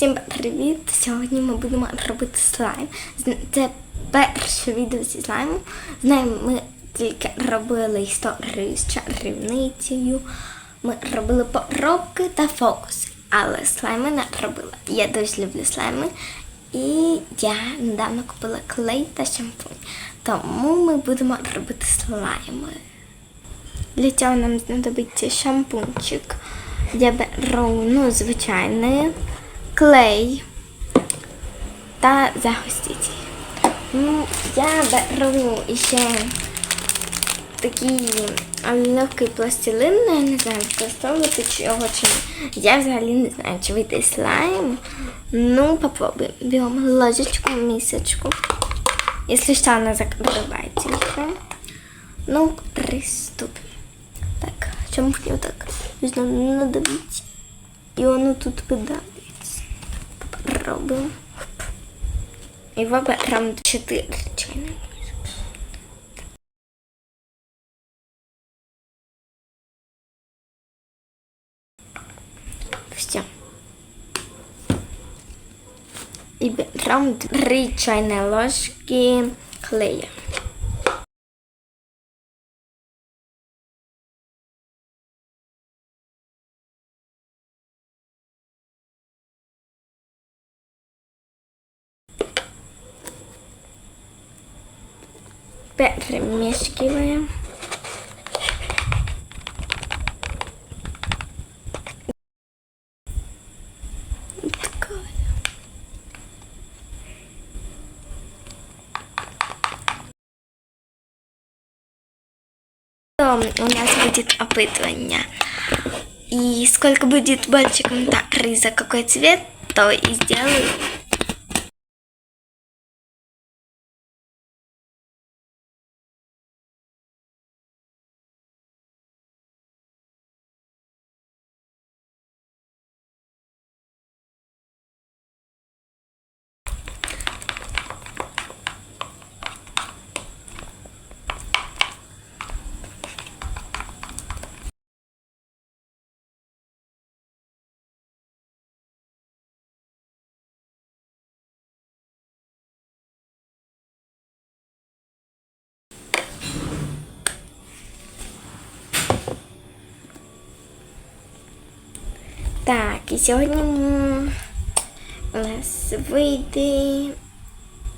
Всім привіт! Сьогодні ми будемо робити слайм. Це перше відео зі слайму. З ним ми тільки робили історію з чарівницею. Ми робили поробки та фокуси, але слайми не робила. Я дуже люблю слайми. І я недавно купила клей та шампунь. Тому ми будемо робити слайми. Для цього нам знадобиться шампунчик. Я беру ну, звичайний клей та загуститель. Ну, я беру ще такий легкий пластилин, ну, я не знаю, використовувати його чи ні. Я взагалі не знаю, чи вийде слайм. Ну, попробуємо. Беремо ложечку, мисочку. Если что, она закрывается еще. Ну, приступим. Так, чем мне так нужно надавить. И оно тут подавится. Попробуем. в раунд 4 чайных ложки. Все. И раунд 3 чайной ложки клея. У нас будет опытывание. И сколько будет больше комментариев за какой цвет, то и сделаю. Так, і сьогодні м, у нас вийде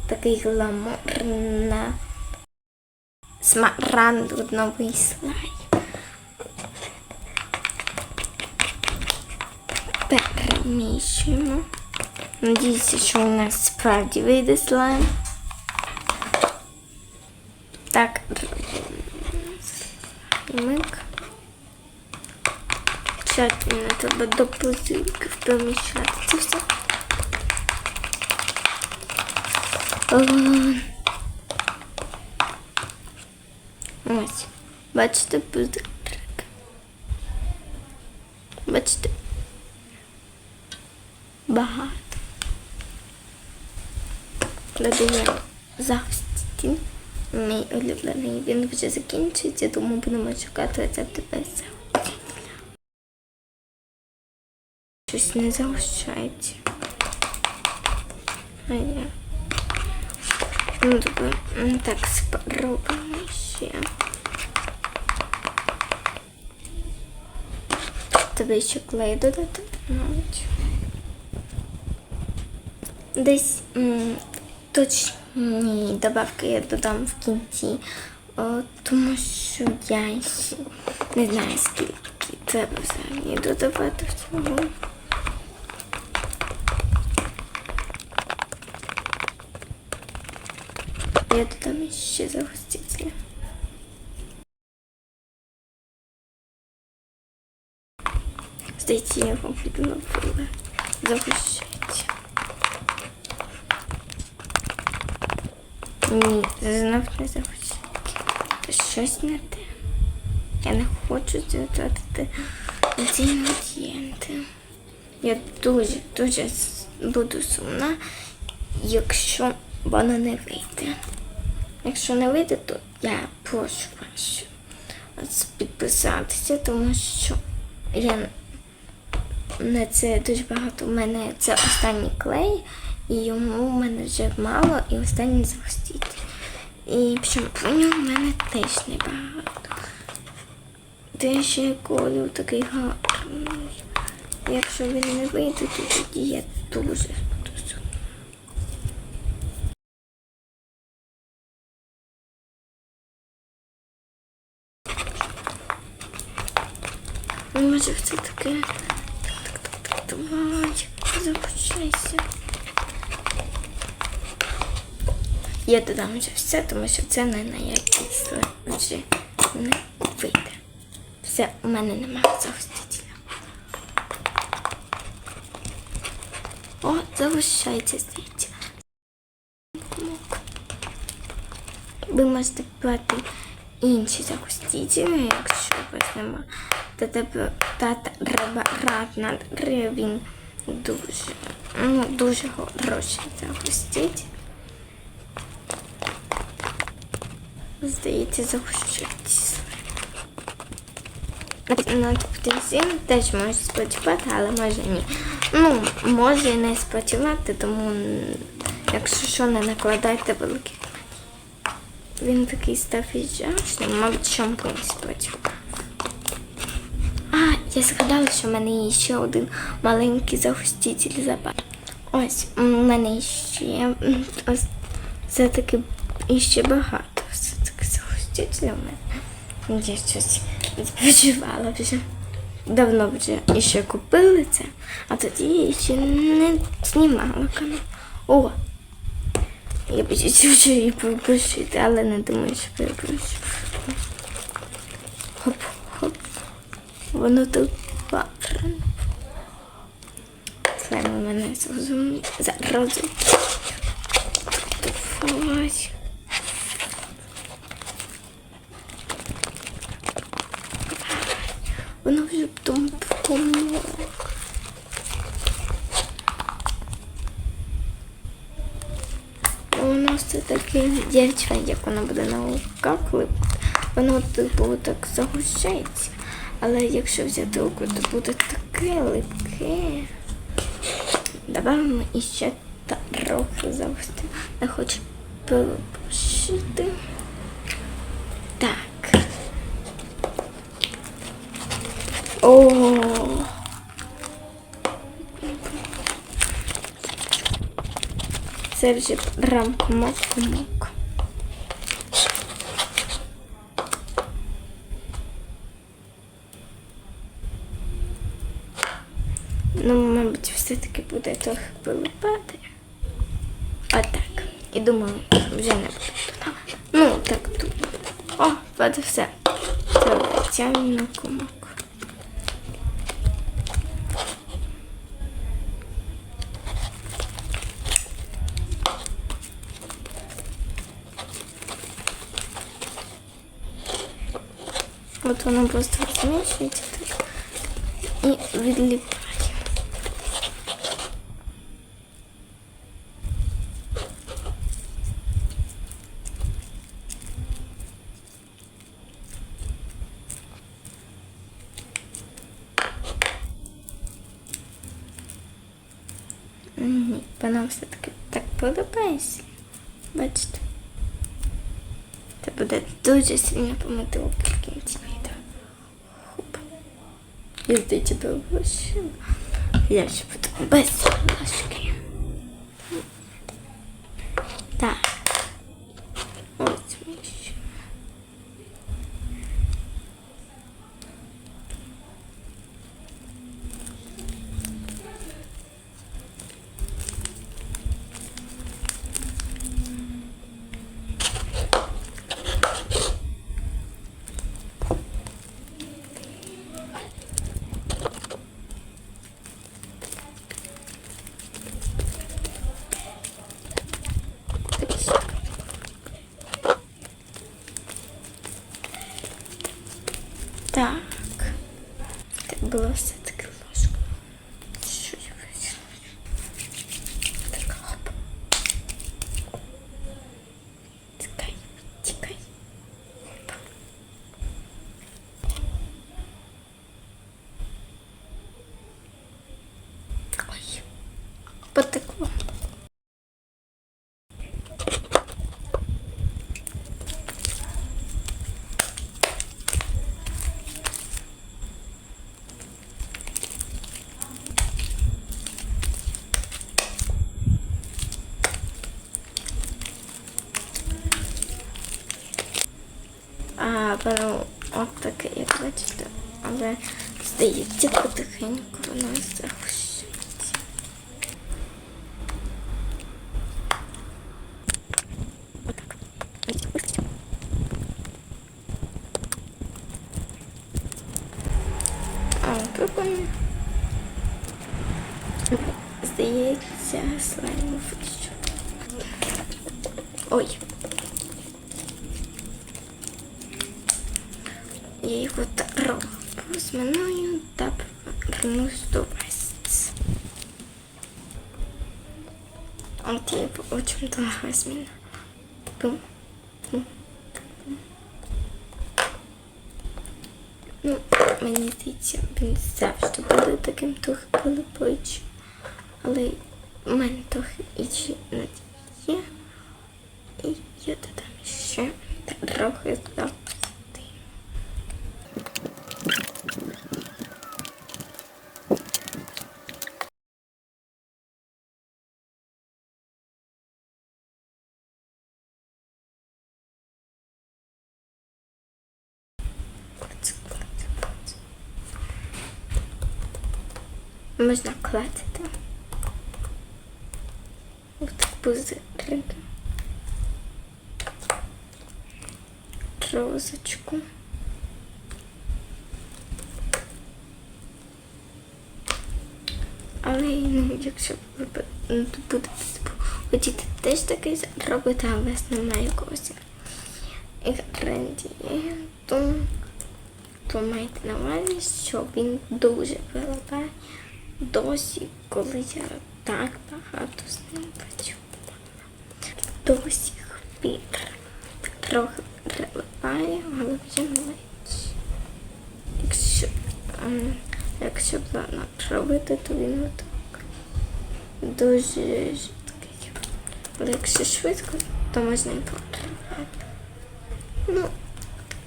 такий гламурна смарагдовий слайм. Перемішуємо. Надіюся, що у нас справді вийде слайм. Так, мик. Тщательно треба до пузирьків помішати це все. Ось. Бачите пузирик. Бачите? Багато. Додаємо загуститель. Мій улюблений. Він вже закінчується, тому будемо чекати рецепти без Не загущається. А я. Ну, добре. М, Так, спробуємо ще. Тобі ще клей додати навіть. Десь точні добавки я додам в кінці, о, тому що я не знаю, скільки треба взагалі додавати всього. Я додам ще загустителя. Здається, я його відновила. Загущайте. Ні, знов не загущайте. Це щось не. Я не хочу додати ці інгредієнти. Я дуже, дуже буду сумна, якщо воно не вийде. Якщо не вийде, то я прошу вас підписатися, тому що я на це дуже багато. У мене це останній клей, і йому в мене вже мало, і останній захиститель. І шампуню в мене теж небагато. Де ще колір такий гарний. Якщо він не вийде, то тоді я дуже буду сумна. Ну, це таке. Так, так, так, давай, запущайся. Я додам вже все, тому що це не на якісь вже не вийде. Все, у мене немає загустителя. О, залишається здається. Ви можете брати інші загустителі, якщо у вас нема. Та тебе та треба він дуже, ну, дуже хороший загуститель. Здається, загущується. На апельсин теж може спрацювати, але може ні. Ну, може і не спрацювати, тому якщо що, не накладайте великих. Він такий став іжачний, мабуть, шампунь спрацював. Я згадала, що в мене є ще один маленький загуститель запас. Ось, у мене ще ось це таки іще багато. Все таки загуститель у мене. Я щось відпочивала вже. Давно вже іще купили це, а тоді я ще не знімала канал. О! Я б ще вже її пропустити, але не думаю, що перепущу. Воно тут. Слайм у мене зрозуміє. Зараз. Давай. Воно вже потім помогло. У нас це таке дівчина, як вона буде на руках. Воно типу так загущається. Але якщо взяти руку, то буде таке липке. Добавимо іще трохи загустимо. Я хочу перепушити. Так. О. Це вже прям комок-комок. Ну, все-таки буде трохи вилипати. Отак. І думаю, вже не буде. Ну, так думаю. О, от і все. Це обіцяю на комок. От воно просто змішується так і відліпає. Ні, вона все-таки так подобається. Бачите? Це буде дуже сильно помити руки в кінці відео. Хоп. І здається, приглушила. Я ще буду без ложки. Потекло. А воно от таке, як бачите, але здається потихеньку воно загущується. А, прикольно. Здається, слайм вийшов. Ой. Я його трохи розминаю та повернусь до вас. От я очень довго розміну. Бум. Ну, мені здається, він завжди буде таким трохи пилипичим. Але в мене трохи інші надії. І я додам ще трохи завжди. Клац, клац, клац. Можна клацати. Ось так пузирик. Розочку. Але ну, якщо ви ну, тут хотіти теж такий зробити, а у вас немає якогось інгредієнту, то майте на увазі, що він дуже виливає досі, коли я так багато з ним працювала. До сих пір трохи приливає, але вже менше. Якщо, ем, якщо плана робити, то він отак. Дуже швидкий. Але якщо швидко, то можна і потримати. Ну,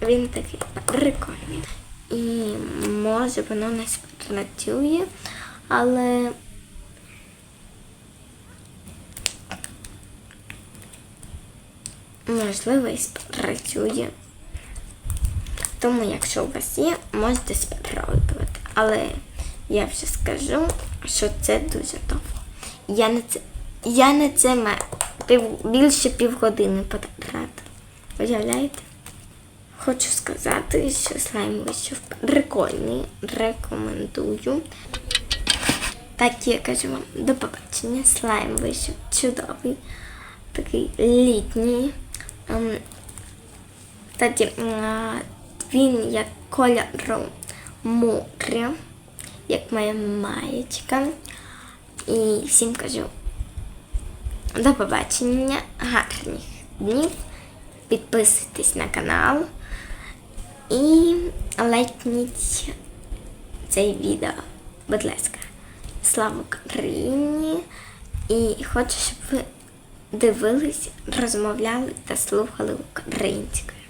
він такий прикольний. І може воно не спрацює, але можливо і спрацює. Тому, якщо у вас є, можете спробувати. Але я вже скажу, що це дуже довго. Я на це, я на це пів, більше півгодини потратила. Уявляєте? Хочу сказати, що слайм вийшов прикольний. Рекомендую. Так я кажу вам до побачення. Слайм вийшов чудовий, такий літній. Ем, Кстати, він як кольору мокре, як моя маєчка. І всім кажу до побачення, гарних днів. Підписуйтесь на канал і лайкніть цей відео, будь ласка. Слава Україні! І хочу, щоб ви дивились, розмовляли та слухали українською.